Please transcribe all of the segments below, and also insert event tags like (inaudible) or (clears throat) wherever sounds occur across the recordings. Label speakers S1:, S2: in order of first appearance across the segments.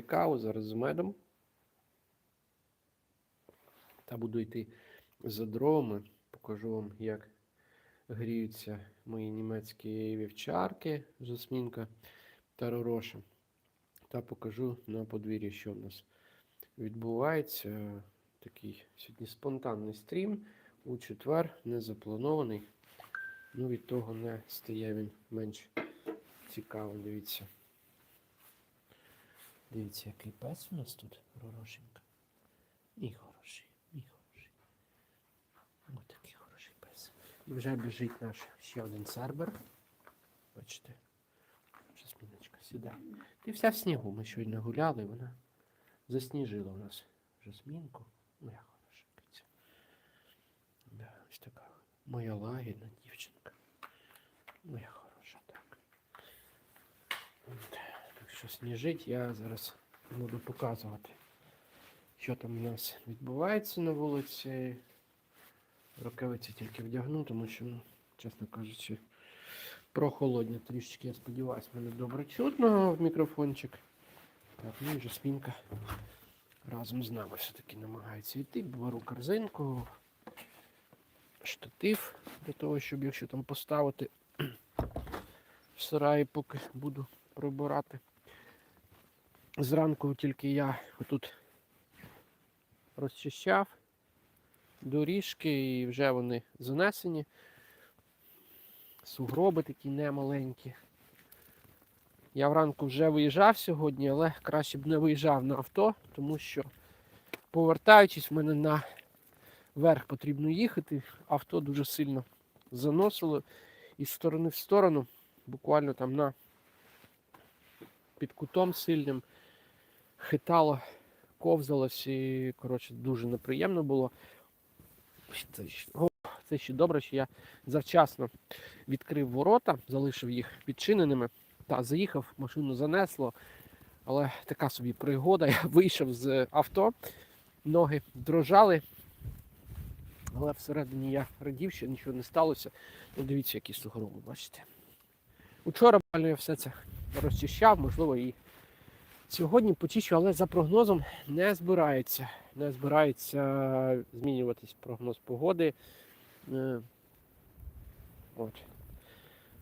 S1: каву зараз з медом. Та буду йти за дровами. Покажу вам, як гріються мої німецькі вівчарки, жасмінка та ророша. Та покажу на подвір'ї, що в нас відбувається. Такий сьогодні спонтанний стрім у четвер, не запланований. Ну, від того не стає він менш цікавим. Дивіться. Дивіться, який пес у нас тут, Ророшенька. Мій хороший, мій хороший. Ось такий хороший пес. І вже біжить наш ще один сербер. Бачите. Жасміночка, сідай. Ти вся в снігу. Ми щойно гуляли, вона засніжила у нас жасмінку. Моя хороша киця. Да, ось така моя лагідна дівчинка. Моя хороша, так. От. Так що сніжить, я зараз буду показувати, що там у нас відбувається на вулиці. Рукавиці тільки вдягну, тому що, ну, чесно кажучи, прохолодні трішечки, я сподіваюся, мене добре чутно в мікрофончик. Так, ну і вже Жасмінка разом з нами все-таки намагається йти. Беру корзинку, штатив для того, щоб якщо там поставити (clears throat) в сараї, поки буду прибирати. Зранку тільки я отут розчищав доріжки і вже вони занесені. Сугроби такі немаленькі. Я вранку вже виїжджав сьогодні, але краще б не виїжджав на авто, тому що повертаючись, в мене на верх потрібно їхати. Авто дуже сильно заносило із сторони в сторону, буквально там на під кутом сильним хитало, ковзалось і коротше дуже неприємно було. Це ще, о, це ще добре, що я завчасно відкрив ворота, залишив їх відчиненими. Та, заїхав, машину занесло, але така собі пригода. (laughs) Я вийшов з авто, ноги дрожали, але всередині я радів, що нічого не сталося. Ну, дивіться, які сугроби, бачите. Учора буквально я все це розчищав, можливо, і сьогодні почищу, але за прогнозом не збирається. Не збирається змінюватись прогноз погоди. Е, От.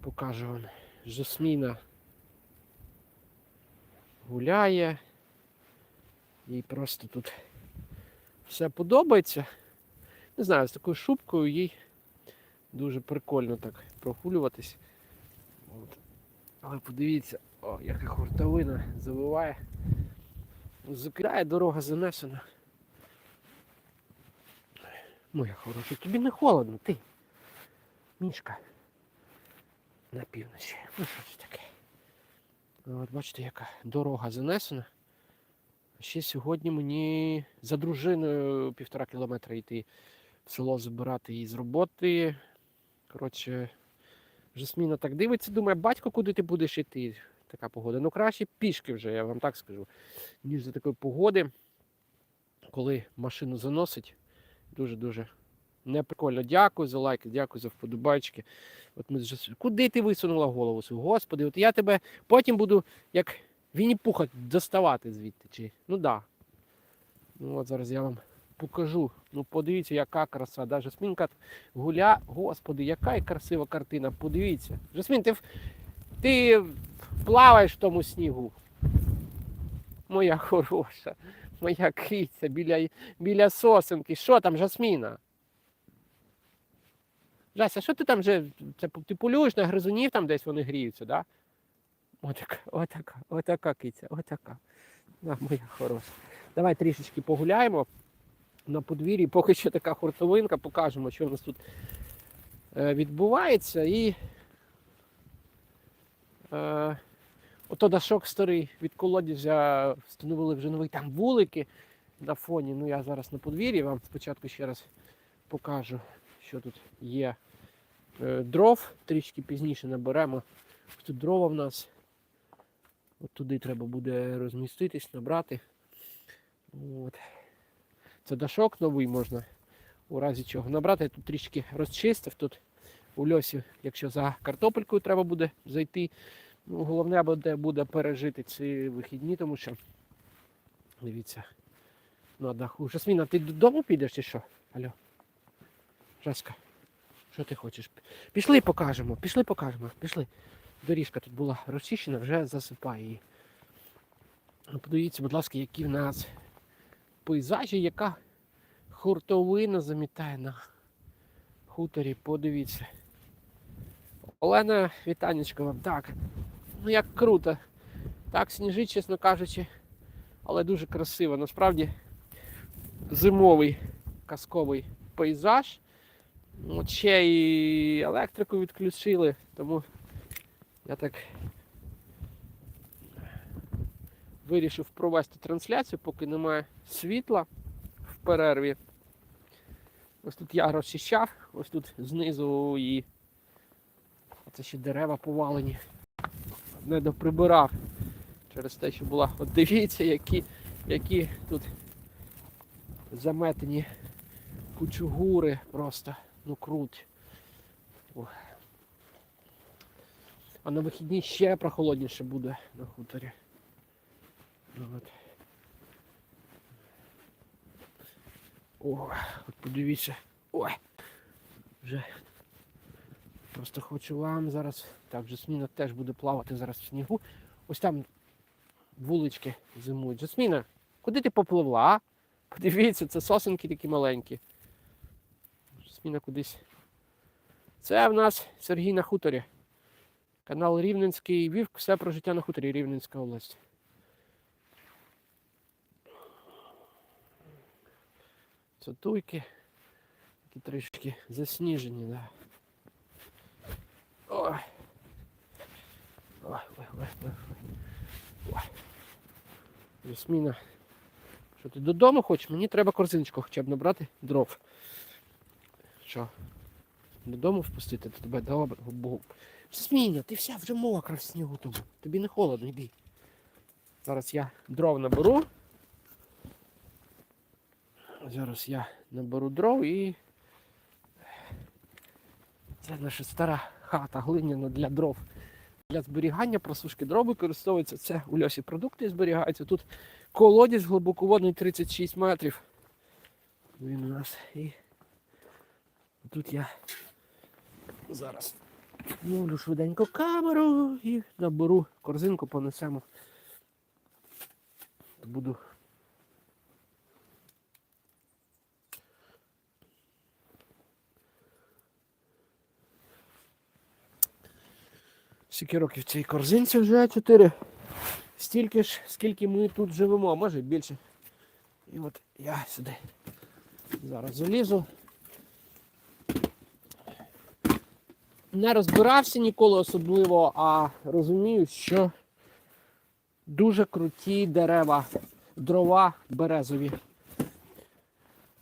S1: Покажу вам. Жасміна гуляє. Їй просто тут все подобається. Не знаю, з такою шубкою їй дуже прикольно так прогулюватись. От. Але подивіться, о, яка хуртовина завиває. Закидає, дорога занесена. Моя хороша, тобі не холодно, ти. Мішка. На півночі. Ну що це таке? Ну, От бачите, яка дорога занесена. Ще сьогодні мені за дружиною півтора кілометра йти в село забирати її з роботи. Коротше, Жасміна так дивиться, думає, батько, куди ти будеш йти? Така погода. Ну краще пішки вже, я вам так скажу, ніж за такої погоди, коли машину заносить. Дуже-дуже неприкольно. Дякую за лайки, дякую за вподобайки. От ми вже... Куди ти висунула голову? Господи, от я тебе потім буду як Вінні Пуха доставати звідти. Чи... Ну да. Ну от зараз я вам покажу. Ну подивіться, яка краса. Да, Жасмінка гуля. Господи, яка красива картина. Подивіться. Жасмін, ти, ти плаваєш в тому снігу. Моя хороша, моя киця біля, біля сосенки. Що там, Жасміна? Жася, що ти там вже? Це ти полюєш на гризунів там десь вони гріються, да? Отака, отака, отака киця, отака. Да, моя хороша. Давай трішечки погуляємо на подвір'ї, поки що така хуртовинка, покажемо, що в нас тут е, відбувається. І е, ото дашок старий від колодязя встановили вже новий там вулики на фоні. Ну я зараз на подвір'ї вам спочатку ще раз покажу, що тут є. Е, дров трішки пізніше наберемо. Тут дрова в нас. От туди треба буде розміститись, набрати. От. Це дашок новий можна у разі чого набрати. Я тут трішки розчистив. Тут у льосі, якщо за картопелькою треба буде зайти. Ну, головне буде, буде пережити ці вихідні, тому що Дивіться. На даху. Жасміна, ти додому підеш чи що? Алло. Жаска, що ти хочеш? Пішли покажемо, пішли покажемо, пішли. Доріжка тут була розчищена, вже засипає її. Ну, Подивіться, будь ласка, які в нас пейзажі, яка хуртовина замітає на хуторі. Подивіться. Олена, вітанечко вам. Так. Ну як круто. Так сніжить, чесно кажучи, але дуже красиво. Насправді зимовий казковий пейзаж. От ще і електрику відключили, тому я так вирішив провести трансляцію, поки немає світла в перерві. Ось тут я розчищав, ось тут знизу і це ще дерева повалені. Не доприбирав через те, що була. От дивіться, які, які тут заметені кучугури просто. Ну круть. Ох. А на вихідні ще прохолодніше буде на хуторі. Ну, от. О, от подивіться. Ой. Вже просто хочу вам зараз. Так, Жасміна теж буде плавати зараз в снігу. Ось там вулички зимують. Жасміна, куди ти попливла? Подивіться, це сосенки такі маленькі. Жасміна кудись. Це в нас Сергій на хуторі. Канал Рівненський Вівк, все про життя на хуторі Рівненська область. Це туйки. Трішки засніжені, да. Ой. Ой, ой, ой, ой, ой. Ясміна. Що ти додому хочеш? Мені треба корзиночку хоча б набрати дров. Що? Додому впустити то тебе добре. Богу. Ясміна, ти вся вже мокра в снігу тому. Тобі не холодно, йди. Зараз я дров наберу. Зараз я наберу дров і. Це наша стара хата глиняна для дров. Для зберігання просушки дров використовується. Це у льосі продукти зберігаються. Тут колодязь глибоководний 36 метрів. Він у нас і тут я зараз вмовлю швиденько камеру і наберу корзинку, понесемо. Буду Скільки років цій корзинці вже 4. Стільки ж, скільки ми тут живемо, може і більше. І от я сюди зараз залізу. Не розбирався ніколи особливо, а розумію, що дуже круті дерева, дрова березові.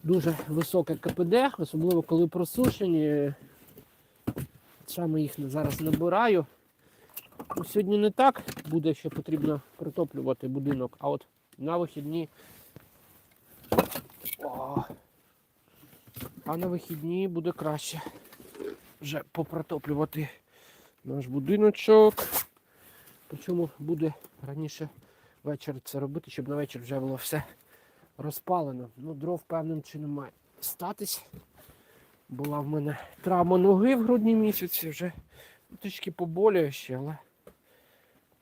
S1: Дуже високе КПД, особливо коли просушені. Саме їх зараз набираю. Сьогодні не так буде, що потрібно притоплювати будинок, а от на вихідні. О, а на вихідні буде краще вже попротоплювати наш будиночок. Причому буде раніше вечір це робити, щоб на вечір вже було все розпалено. Ну, дров певним чином має статись. Була в мене травма ноги в грудні місяці, вже трішки поболює ще, але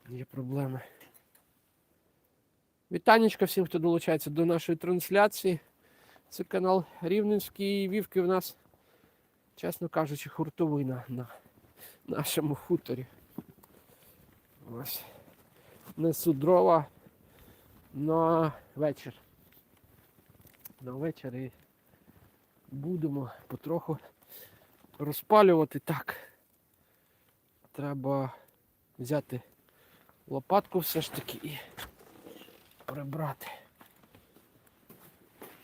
S1: є проблеми. Вітанечка всім, хто долучається до нашої трансляції. Це канал Рівненський Вівки в нас, чесно кажучи, хуртовина на нашому хуторі. Ось. Несу дрова на вечір. На вечір і будемо потроху розпалювати так. Треба взяти лопатку все ж таки і прибрати.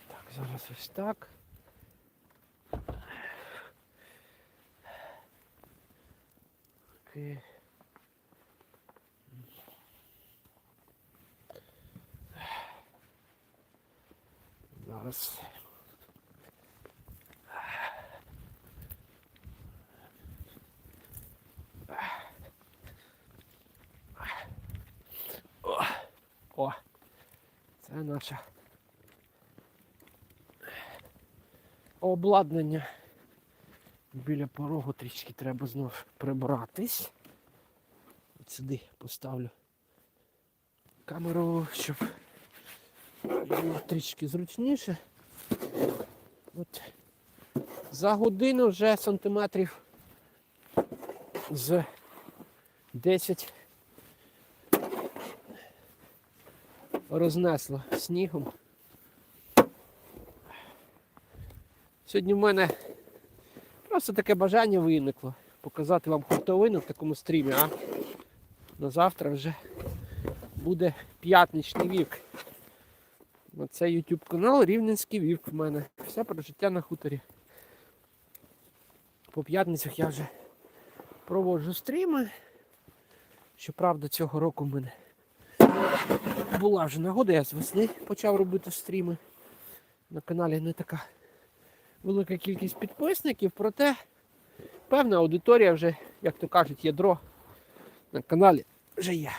S1: Так, зараз ось так. Окей. Зараз. О, Наше обладнання. Біля порогу трішки треба знов прибратись. От сюди поставлю камеру, щоб було трішки зручніше. От за годину вже сантиметрів з 10 рознесло снігом. Сьогодні в мене просто таке бажання виникло показати вам хуртовину в такому стрімі, а на завтра вже буде п'ятничний вік. Оце YouTube канал Рівненський вік в мене. Все про життя на хуторі. По п'ятницях я вже проводжу стріми. Щоправда, цього року в мене була вже нагода, я з весни почав робити стріми. На каналі не така велика кількість підписників, проте певна аудиторія вже, як то кажуть, ядро на каналі вже є.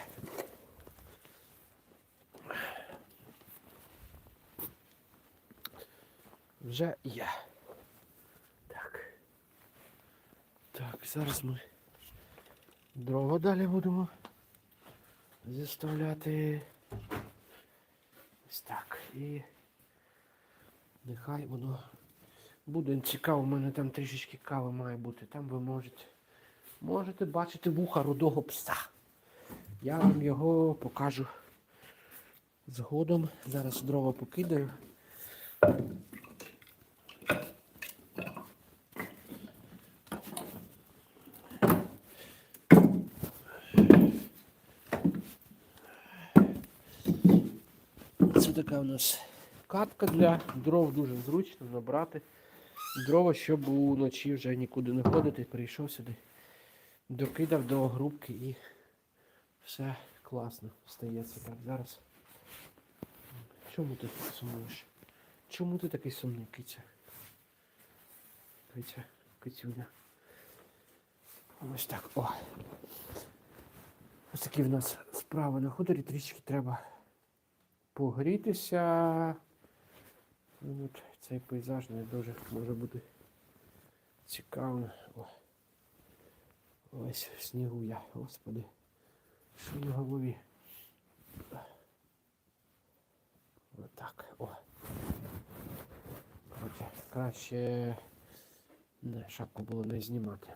S1: Вже є. Так. Так, зараз ми дрова далі будемо зіставляти. Ось так. І нехай воно буде цікаво, у мене там трішечки кави має бути. Там ви можете, можете бачити вуха рудого пса. Я вам його покажу згодом. Зараз дрова покидаю. Це така у нас катка для дров, дуже зручно набрати дрова, щоб уночі вже нікуди не ходити. Прийшов сюди, докидав до грубки і все класно стається. Так, зараз. Чому ти сумуєш? Чому ти такий сумний, киця? Киця, кицюня. Ось так. О. Ось такі в нас справи на хуторі, трішки треба погрітися. От цей пейзаж не дуже може бути цікавим. О. Ось в снігу я, господи. Що на голові? Отак. О. Коротше, краще не, шапку було не знімати.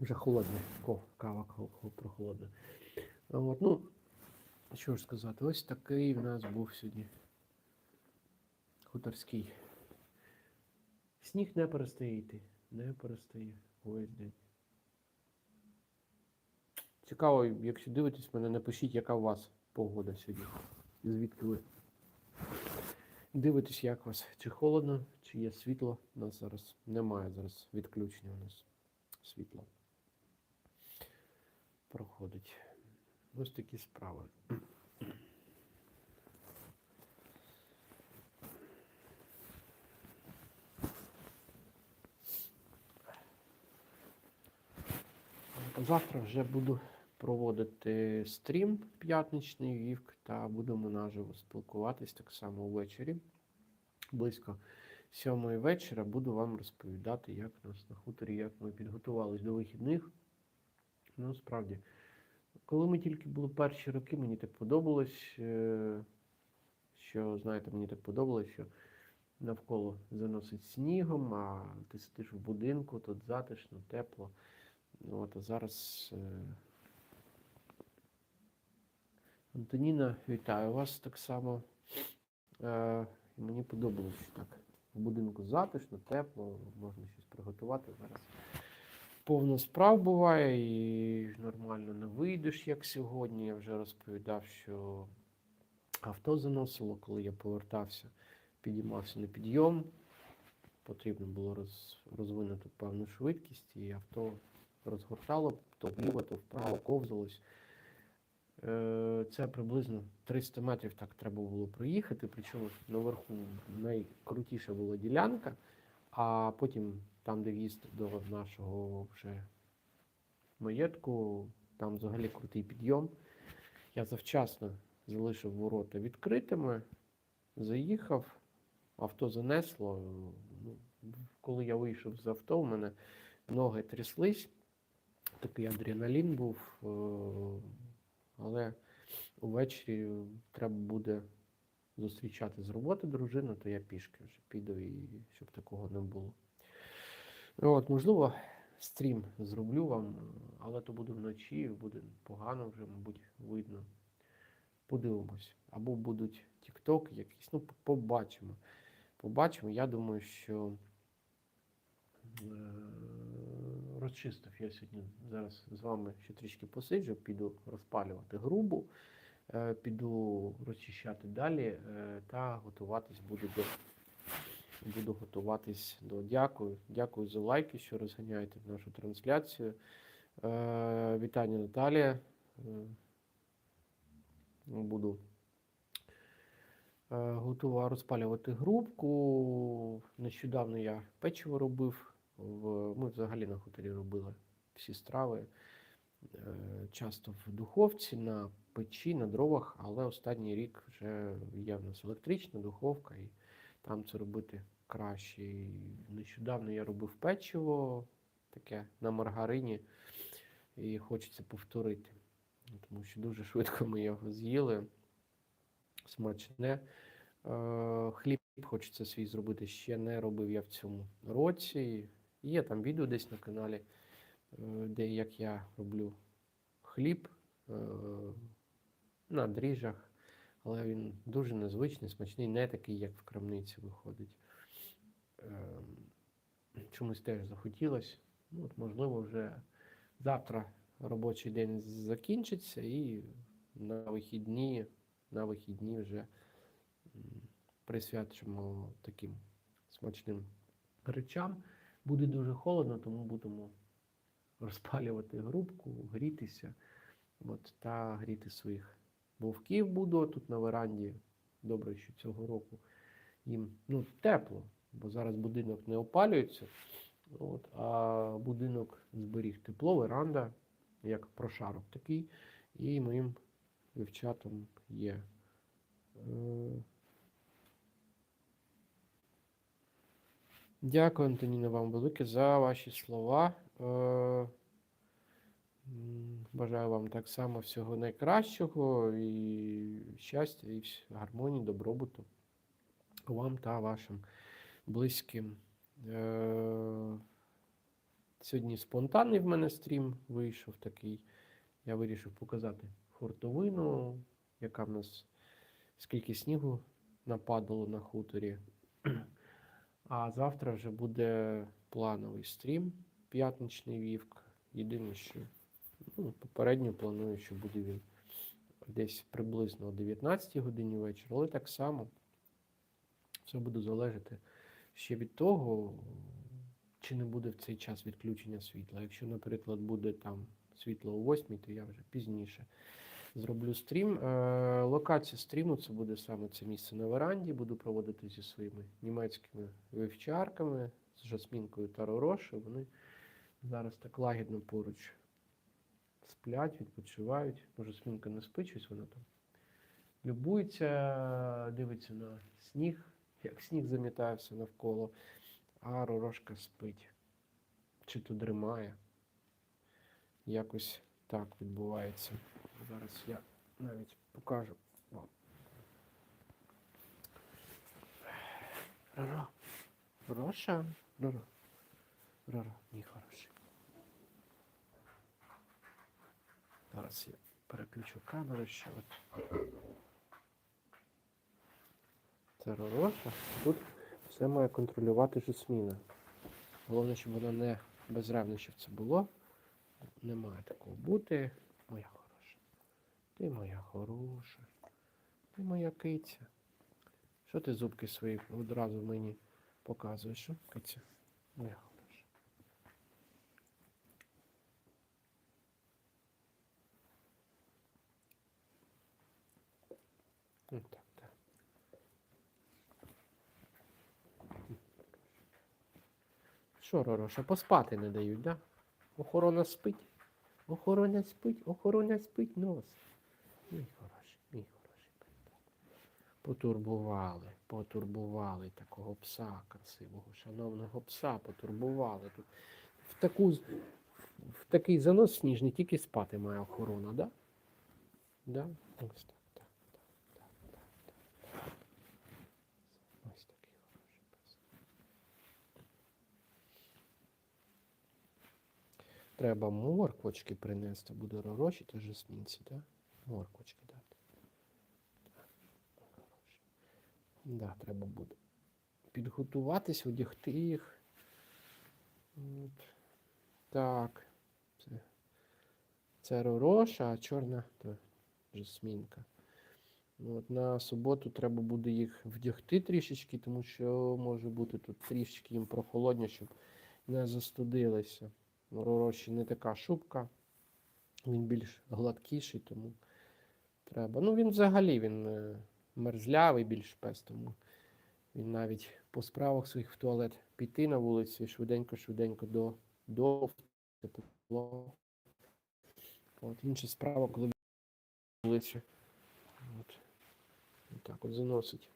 S1: Вже холодне. Ко, кава прохолодна. От, ну, що ж сказати, ось такий в нас був сьогодні хуторський. Сніг не перестає йти. Не перестає. Ось день. Цікаво, якщо дивитесь мене, напишіть, яка у вас погода сьогодні. І звідки ви дивитесь, як у вас. Чи холодно, чи є світло. У нас зараз немає зараз відключення у нас світла. Проходить. Ось такі справи. Завтра вже буду проводити стрім п'ятничний вівк та будемо наживо спілкуватись так само ввечері. Близько сьомої вечора буду вам розповідати, як у нас на хуторі, як ми підготувались до вихідних. Ну, справді, коли ми тільки були перші роки, мені так подобалось, е, що, знаєте, мені так подобалось, що навколо заносить снігом, а ти сидиш в будинку, тут затишно, тепло. Ну, От, а зараз. е, Антоніна, вітаю вас так само. Е, мені подобалось, що так. В будинку затишно, тепло, можна щось приготувати зараз. Повно справ буває і нормально не вийдеш, як сьогодні. Я вже розповідав, що авто заносило, коли я повертався, підіймався на підйом. Потрібно було роз, розвинути певну швидкість, і авто розгортало то вліво, то вправо, ковзалось. Е, Це приблизно 300 метрів так треба було проїхати, причому наверху найкрутіша була ділянка, а потім там, де в'їзд до нашого вже маєтку, там взагалі крутий підйом. Я завчасно залишив ворота відкритими, заїхав, авто занесло. Ну, коли я вийшов з авто, у мене ноги тряслись, такий адреналін був, е, але увечері треба буде зустрічати з роботи дружину, то я пішки вже піду і щоб такого не було. От, можливо, стрім зроблю вам, але то буде вночі, буде погано вже, мабуть, видно. Подивимось. Або будуть TikTok якісь, ну, побачимо. Побачимо. Я думаю, що е, розчистив я сьогодні зараз з вами ще трішки посиджу, піду розпалювати грубу, е, піду розчищати далі е, та готуватись буду до. Буду готуватись до дякую. Дякую за лайки, що розганяєте нашу трансляцію. Е, вітання Наталія. Е, буду е, готова розпалювати грубку. Нещодавно я печиво робив. В, ми взагалі на хуторі робили всі страви. Е, часто в духовці, на печі, на дровах, але останній рік вже є в нас електрична духовка, і там це робити краще. І нещодавно я робив печиво таке на маргарині, і хочеться повторити. Тому що дуже швидко ми його з'їли. Смачне. Е, Хліб хочеться свій зробити. Ще не робив я в цьому році. Є там відео десь на каналі, е, де як я роблю хліб е, на дріжджах, але він дуже незвичний, смачний, не такий, як в крамниці виходить. Ем, Чомусь теж захотілося. Ну, от, можливо, вже завтра робочий день закінчиться і на вихідні, на вихідні вже присвячимо таким смачним речам. Буде дуже холодно, тому будемо розпалювати грубку, грітися от, та гріти своїх вовків буду тут на веранді. Добре, що цього року їм ну, тепло, бо зараз будинок не опалюється, от, а будинок зберіг тепло, веранда, як прошарок такий, і моїм вівчатам є. Е, Дякую, Антоніна, вам велике за ваші слова. Е, Бажаю вам так само всього найкращого і щастя, і гармонії, добробуту вам та вашим близьким. Е, Сьогодні спонтанний в мене стрім вийшов такий. Я вирішив показати хуртовину, яка в нас скільки снігу нападало на хуторі. (clears throat) А завтра вже буде плановий стрім, п'ятничний вівк. Єдине, що ну, попередньо планую, що буде він десь приблизно о 19 годині вечора, але так само все буде залежати ще від того, чи не буде в цей час відключення світла. Якщо, наприклад, буде там світло о 8, то я вже пізніше зроблю стрім. Е, локація стріму це буде саме це місце на веранді. Буду проводити зі своїми німецькими вівчарками, з Жасмінкою та Ророшею. Вони зараз так лагідно поруч сплять, відпочивають. Ну, Жасмінка не спить, щось вона там любується, дивиться на сніг, як сніг замітає все навколо, а Ророшка спить. Чи то дримає. Якось так відбувається. Зараз я навіть покажу вам. Роро. Роша. Роро. Роро, мій хороший. Зараз я переключу камеру ще. От. Це Ророша. Тут все має контролювати Жасміна. Головне, щоб воно не без ревнощів це було. Не має такого бути. Моя хороша. Ти моя хороша. Ти моя киця. Що ти зубки свої одразу мені показуєш? Киця? Моя хороша. Що, Ророша, поспати не дають, да? Охорона спить. Охороня спить, охороня спить нос. Мій хороший, мій хороший. Потурбували, потурбували такого пса красивого, шановного пса, потурбували. Тут В таку, в такий занос сніжний тільки спати має охорона, да? Да? Ось так. Треба морквочки принести, буде ророчі та жасмінці, да? Морквочки дати. Да, треба буде підготуватись, одягти їх. От. Так. Це, це ророша, а чорна то жасмінка. От, на суботу треба буде їх вдягти трішечки, тому що може бути тут трішечки їм прохолодня, щоб не застудилися. У Ророші не така шубка, він більш гладкіший, тому треба. Ну, він взагалі він е, мерзлявий більш пес, тому він навіть по справах своїх в туалет піти на вулицю і швиденько-швиденько до, до тепло. От, інша справа, коли вулицю. От. Так от заносить.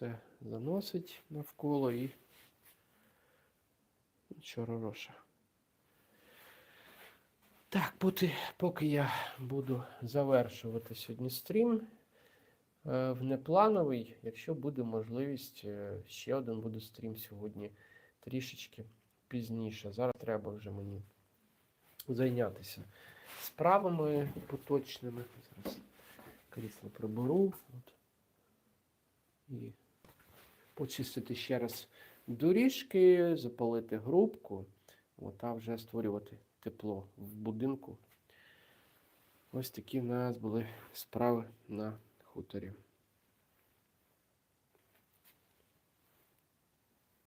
S1: Це заносить навколо і чоророша. Так, поки, поки я буду завершувати сьогодні стрім е, в неплановий, якщо буде можливість, е, ще один буде стрім сьогодні трішечки пізніше. Зараз треба вже мені зайнятися справами поточними. Зараз крісло приберу. От. І почистити ще раз доріжки, запалити грубку, та вже створювати тепло в будинку. Ось такі в нас були справи на хуторі.